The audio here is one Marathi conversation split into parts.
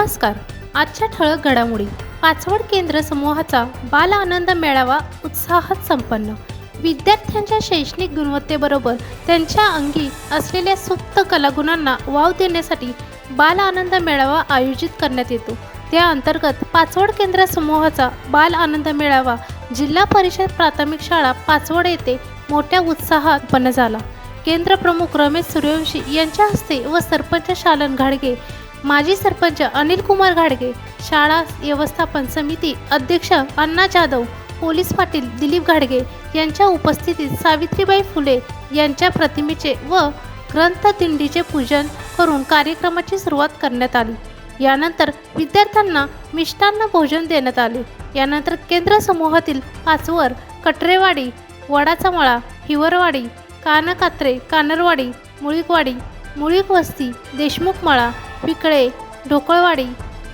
नमस्कार. आजच्या ठळक घडामोडी. पाचवड केंद्र समूहाचा बाल आनंद मेळावा उत्साहात संपन्न. विद्यार्थ्यांच्या शैक्षणिक गुणवत्तेबरोबर त्यांच्या अंगी असलेल्या सुप्त कलागुणांना वाव देण्यासाठी बाल आनंद मेळावा आयोजित करण्यात येतो. त्या अंतर्गत पाचवड केंद्र समूहाचा बाल आनंद मेळावा जिल्हा परिषद प्राथमिक शाळा पाचवड येथे मोठ्या उत्साहात उत्पन्न झाला. केंद्र प्रमुख रमेश सूर्यवंशी यांच्या हस्ते व सरपंच शालन घाडगे माजी सरपंच अनिल कुमार घाडगे शाळा व्यवस्थापन समिती अध्यक्ष अण्णा जाधव पोलीस पाटील दिलीप घाडगे यांच्या उपस्थितीत सावित्रीबाई फुले यांच्या प्रतिमेचे व ग्रंथदिंडीचे पूजन करून कार्यक्रमाची सुरुवात करण्यात आली. यानंतर विद्यार्थ्यांना मिष्टान्न भोजन देण्यात आले. यानंतर केंद्र समूहातील पाचवर कटरेवाडी वडाचा मळा हिवरवाडी कानकात्रे कानरवाडी मुळीकवाडी मुळीक वस्ती देशमुख मळा पिकळे ढोकळवाडी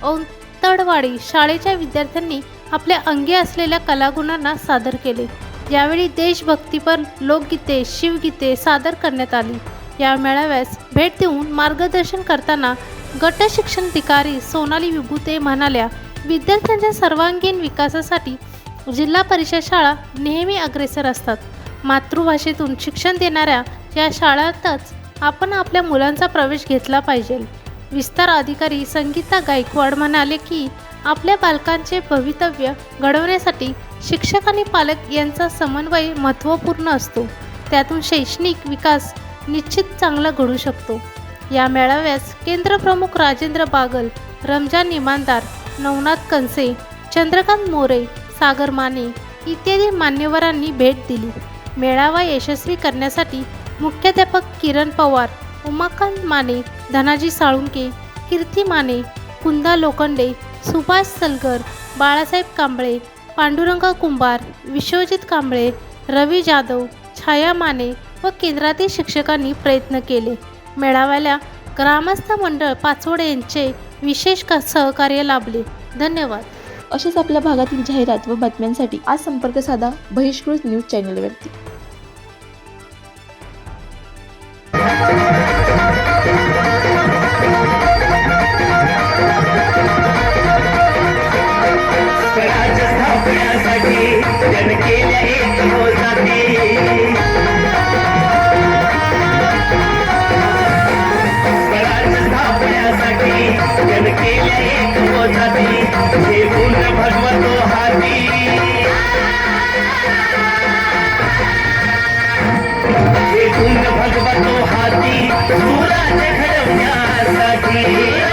औतडवाडी शाळेच्या विद्यार्थ्यांनी आपल्या अंगी असलेल्या कलागुणांना सादर केले. यावेळी देशभक्तीपर लोकगीते शिवगीते सादर करण्यात आली. या मेळाव्यास भेट देऊन मार्गदर्शन करताना गट शिक्षणाधिकारी सोनाली विभूते म्हणाल्या विद्यार्थ्यांच्या सर्वांगीण विकासासाठी जिल्हा परिषद शाळा नेहमी अग्रेसर असतात. मातृभाषेतून शिक्षण देणाऱ्या या शाळांतच आपण आपल्या मुलांचा प्रवेश घेतला पाहिजे. विस्तार अधिकारी संगीता गायकवाड म्हणाले की आपल्या बालकांचे भवितव्य घडवण्यासाठी शिक्षक आणि पालक यांचा समन्वय महत्त्वपूर्ण असतो. त्यातून शैक्षणिक विकास निश्चित चांगला घडू शकतो. या मेळाव्यास केंद्रप्रमुख राजेंद्र बागल रमजान इमानदार नवनाथ कनसे चंद्रकांत मोरे सागर माने इत्यादी मान्यवरांनी भेट दिली. मेळावा यशस्वी करण्यासाठी मुख्याध्यापक किरण पवार उमाकांत माने धनाजी साळुंके कीर्ती माने कुंदा लोखंडे सुभाष सलगर बाळासाहेब कांबळे पांडुरंग कुंभार विश्वजित कांबळे रवी जाधव छाया माने व केंद्रातील शिक्षकांनी प्रयत्न केले. मेळाव्याला ग्रामस्थ मंडळ पाचोडे यांचे विशेष सहकार्य लाभले. धन्यवाद. अशाच आपल्या भागातील जाहिरात व बातम्यांसाठी आज संपर्क साधा बहिष्कृत न्यूज चॅनलवरती. हाती सुराज्य घडवण्यासाठी.